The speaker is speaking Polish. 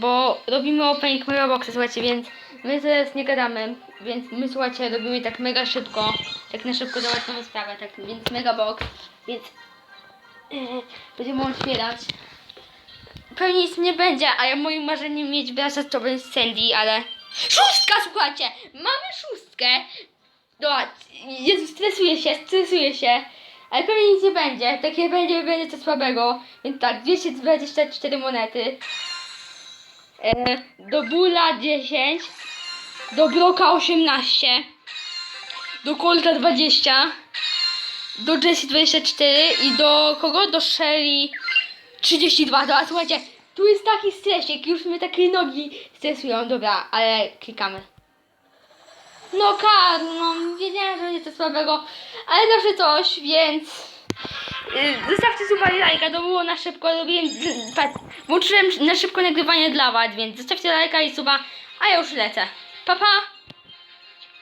Bo robimy opening boxa, słuchajcie, więc my teraz nie gadamy, więc my słuchajcie, robimy tak mega szybko, tak na szybko załatwiamy sprawę, tak, więc mega box, więc e, będziemy otwierać. Pewnie nic nie będzie, a ja moim marzeniem mieć brasa to będzie Sandy, ale... Szóstka, słuchajcie! Mamy szóstkę! Dobra, Jezu, stresuję się, stresuję się. Ale pewnie nic nie będzie. Tak nie będzie, będzie to słabego. Więc tak, 224 monety. E, do Bula 10. Do Broka 18. Do Colta 20. Do Jessie 24. I do kogo? Do Shelly 32. Dobra, słuchajcie, tu jest taki stresik. Już mnie takie nogi stresują. Dobra, ale klikamy. No Karl, no wiedziałem, że będzie to słabego, ale zawsze coś, więc zostawcie suba i lajka, to było na szybko, robiłem, włączyłem na szybko nagrywanie dla was, więc zostawcie lajka i suba, a ja już lecę. Pa pa!